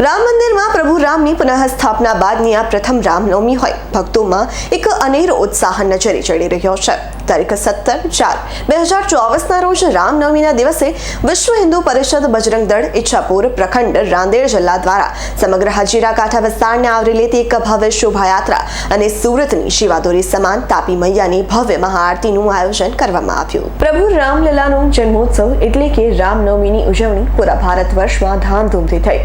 રામ મંદિરમાં પ્રભુ રામની પુનઃ સ્થાપના બાદની આ પ્રથમ રામનવમી હોય. ભક્તોમાં એક અનેરો ઉત્સાહ નજરે ચડી રહ્યો છે. તારીખ સત્તર ચાર. બે હજાર ચોવીસના રોજ રામનવમીના દિવસે વિશ્વ હિન્દુ પરિષદ બજરંગ દળ ઈચ્છાપુર પ્રખંડ રાંદેર જિલ્લા દ્વારા સમગ્ર હજીરા કાંઠા વિસ્તારને આવરી લેતી એક ભવ્ય શોભાયાત્રા અને સુરતની શિવાદોરી સમાન તાપી મૈયાની ભવ્ય મહાઆરતીનું આયોજન કરવામાં આવ્યું. પ્રભુ રામલીલાનો જન્મોત્સવ એટલે કે રામનવમીની ઉજવણી પૂરા ભારત વર્ષમાં ધામધૂમથી થઈ.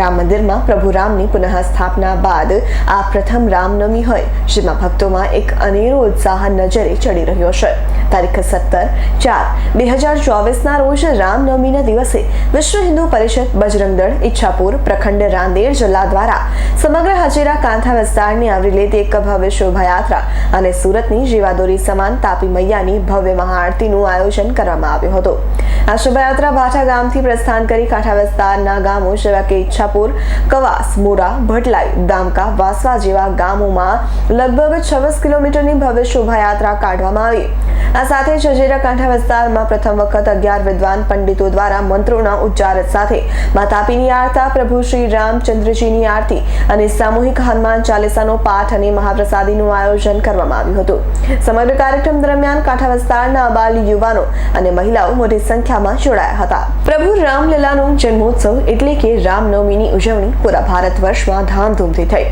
રામ મંદિરમાં પ્રભુ રામની પુનઃ સ્થાપના બાદ આ પ્રથમ રામનવમી હોય, જેમાં ભક્તોમાં એક અનેરો ઉત્સાહ નજરે ચડી રહ્યો છે. તારીખ સત્તર ચાર બે હજાર ચોવીસના રોજ રામનવમીના દિવસે વિશ્વ હિન્દુ પરિષદ બજરંગ દળ ઈચ્છાપુર પ્રખંડ રાંદેર જિલ્લા દ્વારા સમગ્ર હજીરા કાંઠા વિસ્તારને આવરી લેતી એક ભવ્ય શોભાયાત્રા અને સુરતની જીવાદોરી સમાન તાપી મૈયાની ભવ્ય મહાઆરતીનું આયોજન કરવામાં આવ્યું હતું. આ શોભાયાત્રા ભાઠા ગામથી પ્રસ્થાન કરી કાંઠા વિસ્તારના ગામો જેવા કે ઈચ્છાપુર, કવાસ, મોરા, ભટલાઈ, દામકા, વાસવા જેવા ગામોમાં લગભગ છવ્વીસ કિલોમીટરની ભવ્ય શોભાયાત્રા કાઢવામાં આવી. આ સાથે જ હજીરા કાંઠા વિસ્તારમાં પ્રથમ વખત અગિયાર વિદ્વાન પંડિતો દ્વારા મંત્રોના ઉચ્ચાર સાથે મા તાપીની આરતા, પ્રભુ શ્રી રામચંદ્રજીની આરતી અને સામૂહિક હનુમાન ચાલીસાનો પાઠ અને મહાપ્રસાદીનું આયોજન કરવામાં આવ્યું હતું. સમગ્ર કાર્યક્રમ દરમિયાન કાંઠા વિસ્તારના અબાલ યુવાનો અને મહિલાઓ મોટી સંખ્યામાં જોડાયા હતા. પ્રભુ રામલીલાનો જન્મોત્સવ એટલે કે રામનવમીની ઉજવણી પૂરા ભારત વર્ષમાં ધામધૂમથી થઈ.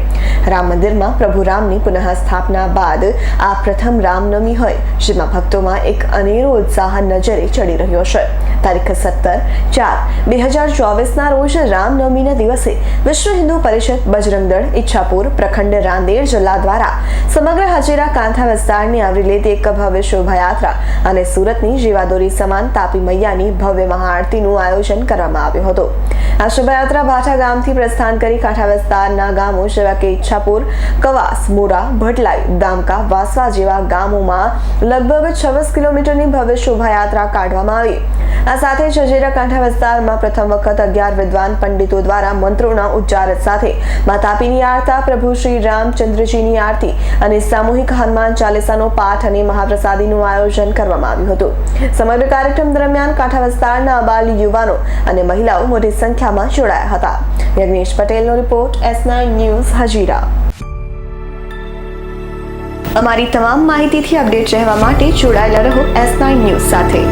રામ મંદિરમાં પ્રભુ રામની પુનઃ સ્થાપના બાદ આ પ્રથમ રામનવમી હોય, જેમાં ભક્તોમાં એક અનેરો ઉત્સાહ નજરે ચડી રહ્યો છે. તારીખ સત્તર ચાર બે હજાર ચોવીસના રોજ રામનવમીના દિવસે વિશ્વ હિન્દુ પરિષદ બજરંગદળ ઈચ્છાપુર પ્રખંડ રાંદેર જિલ્લા દ્વારા સમગ્ર હજીરા કાંઠા વિસ્તારની આવરી લેતી એક ભવ્ય શોભાયાત્રા અને સુરતની જીવાદોરી સમાન તાપી મૈયાની ભવ્ય મહાઆરતીનું આયોજન કરવામાં આવ્યું હતું. આ શોભાયાત્રા ભાઠા ગામથી પ્રસ્થાન કરી કાંઠા વિસ્તારના ગામો જેવા કે ઈચ્છાપુર, કવાસ, મોરા, ભટલાઈ, દામકા, વાસવા જેવા ગામોમાં લગભગ છવ્વીસ કિલોમીટરની ભવ્ય શોભાયાત્રા કાઢવામાં આવી. આ સાથે જ હજીરા કાંઠા વિસ્તારમાં પ્રથમ વખત અગિયાર વિદ્વાન પંડિતો દ્વારા મંત્રોના ઉચ્ચાર સાથે મા તાપીની આરતા, પ્રભુ શ્રી રામચંદ્રજીની આરતી અને સામૂહિક હનુમાન ચાલીસાનો પાઠ અને મહાપ્રસાદીનું આયોજન કરવામાં આવ્યું હતું. સમગ્ર કાર્યક્રમ દરમિયાન કાંઠા વિસ્તારના અબાલ યુવાનો અને મહિલાઓ મોટી સંખ્યામાં જોડાયા હતા. યજ્ઞેશ પટેલનો રિપોર્ટ એસ ન્યૂઝ હજીરા. અમારી તમામ માહિતીથી અપડેટ રહેવા માટે જોડાયેલા રહો એસ ન્યૂઝ સાથે.